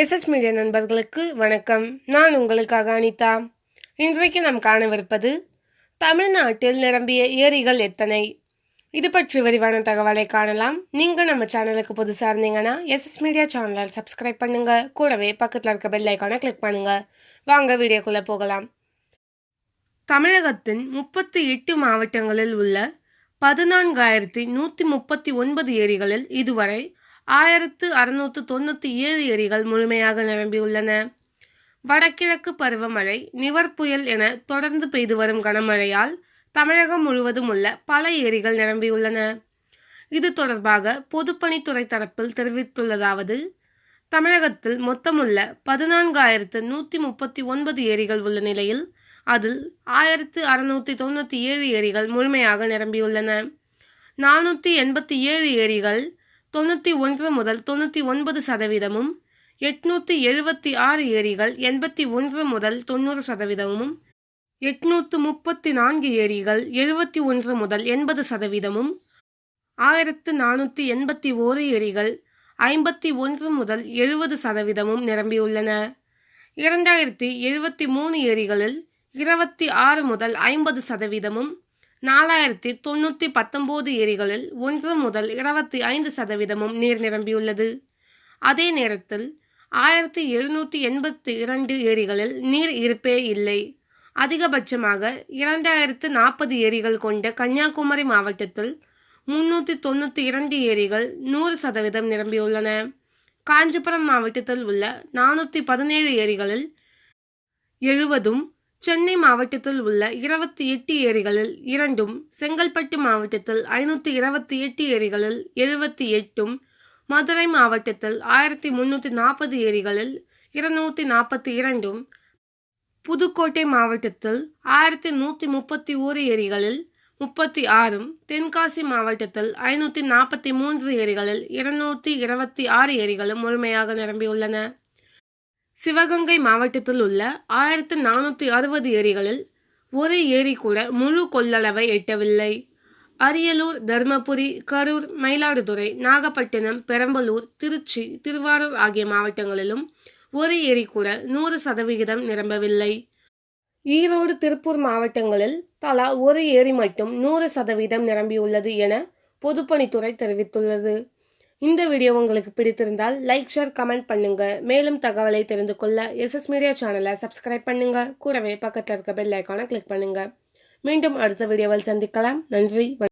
SS media நண்பர்களுக்கு வணக்கம். நான் உங்களுக்காக அனிதா. இன்றைக்கு நாம் காணவிருப்பது தமிழ்நாட்டில் நிரம்பிய ஏரிகள் எத்தனை? இது பற்றி விரிவான தகவலை காணலாம். நீங்கள் நம்ம சேனலுக்கு புதுசாக இருந்தீங்கன்னா எஸ்எஸ் மீடியா சேனலை சப்ஸ்கிரைப் பண்ணுங்கள் கூடவே பக்கத்தில் இருக்க பெல் ஐக்கானை கிளிக் பண்ணுங்கள் வாங்க வீடியோக்குள்ளே போகலாம். தமிழகத்தின் முப்பத்தி எட்டு மாவட்டங்களில் உள்ள பதினான்காயிரத்தி நூற்றி முப்பத்தி ஒன்பது ஏரிகளில் இதுவரை ஆயிரத்து அறுநூற்று தொண்ணூற்றி ஏழு ஏரிகள் முழுமையாக நிரம்பியுள்ளன. வடகிழக்கு பருவமழை நிவர் புயல் என தொடர்ந்து பெய்து வரும் கனமழையால் தமிழகம் முழுவதும் உள்ள பல ஏரிகள் நிரம்பியுள்ளன. இது தொடர்பாக பொதுப்பணித்துறை தரப்பில் தெரிவித்துள்ளதாவது தமிழகத்தில் மொத்தமுள்ள பதினான்காயிரத்து நூற்றி முப்பத்தி ஒன்பது ஏரிகள் உள்ள நிலையில் அதில் ஆயிரத்து அறுநூற்றி தொண்ணூற்றி ஏழு ஏரிகள் முழுமையாக நிரம்பியுள்ளன. நானூற்றி எண்பத்தி ஏழு ஏரிகள் தொண்ணூற்றி ஒன்று முதல் தொண்ணூற்றி ஒன்பது சதவீதமும் எட்நூற்றி எழுபத்தி ஆறு ஏரிகள் எண்பத்தி ஒன்று முதல் தொண்ணூறு சதவீதமும் எட்நூற்று முப்பத்தி நான்கு ஏரிகள் எழுபத்தி ஒன்று முதல் எண்பது சதவீதமும் ஆயிரத்து நானூற்றி எண்பத்தி ஓரு ஏரிகள் ஐம்பத்தி ஒன்று முதல் எழுபது சதவீதமும் நிரம்பியுள்ளன. இரண்டாயிரத்தி எழுபத்தி மூணு ஏரிகளில் இருபத்தி ஆறு முதல் ஐம்பது சதவீதமும் நாலாயிரத்தி தொண்ணூற்றி பத்தொம்போது ஏரிகளில் ஒன்று முதல் இருபத்தி ஐந்து சதவீதமும் நீர் நிரம்பியுள்ளது. அதே நேரத்தில் ஆயிரத்தி எழுநூற்றி எண்பத்தி இரண்டு ஏரிகளில் நீர் இருப்பே இல்லை. அதிகபட்சமாக இரண்டாயிரத்து நாற்பது ஏரிகள் கொண்ட கன்னியாகுமரி மாவட்டத்தில் முன்னூற்றி தொண்ணூற்றி இரண்டு ஏரிகள் நூறு சதவீதம் நிரம்பியுள்ளன. காஞ்சிபுரம் மாவட்டத்தில் உள்ள நானூற்றி பதினேழு ஏரிகளில் எழுபதும் சென்னை மாவட்டத்தில் உள்ள இருபத்தி எட்டு ஏரிகளில் இரண்டும் செங்கல்பட்டு மாவட்டத்தில் ஐநூற்றி இருபத்தி எட்டு ஏரிகளில் எழுபத்தி எட்டும் மதுரை மாவட்டத்தில் ஆயிரத்தி முன்னூற்றி நாற்பது ஏரிகளில் இருநூற்றி நாற்பத்தி இரண்டும் புதுக்கோட்டை மாவட்டத்தில் ஆயிரத்தி நூற்றி முப்பத்தி ஓரு ஏரிகளில் முப்பத்தி ஆறும் தென்காசி மாவட்டத்தில் ஐநூற்றி நாற்பத்தி மூன்று ஏரிகளில் இருநூற்றி இருபத்தி ஆறு ஏரிகளும் முழுமையாக நிரம்பியுள்ளன. சிவகங்கை மாவட்டத்தில் உள்ள ஆயிரத்து நானூற்றி அறுபது ஏரிகளில் ஒரு ஏரி கூட முழு கொள்ளளவை எட்டவில்லை. அரியலூர் தருமபுரி கரூர் மயிலாடுதுறை நாகப்பட்டினம் பெரம்பலூர் திருச்சி திருவாரூர் ஆகிய மாவட்டங்களிலும் ஒரு ஏரி கூட நூறு சதவிகிதம் நிரம்பவில்லை. ஈரோடு திருப்பூர் மாவட்டங்களில் தலா ஒரு ஏரி மட்டும் நூறு சதவீதம் நிரம்பியுள்ளது என பொதுப்பணித்துறை தெரிவித்துள்ளது. இந்த வீடியோ உங்களுக்கு பிடித்திருந்தால் லைக் ஷேர் கமெண்ட் பண்ணுங்க. மேலும் தகவலை தெரிந்து கொள்ள எஸ்எஸ் மீடியா சேனலை சப்ஸ்கிரைப் பண்ணுங்க. கூடவே பக்கத்தில் இருக்க பெல் ஐக்கானை கிளிக் பண்ணுங்க. மீண்டும் அடுத்த வீடியோவில் சந்திக்கலாம். நன்றி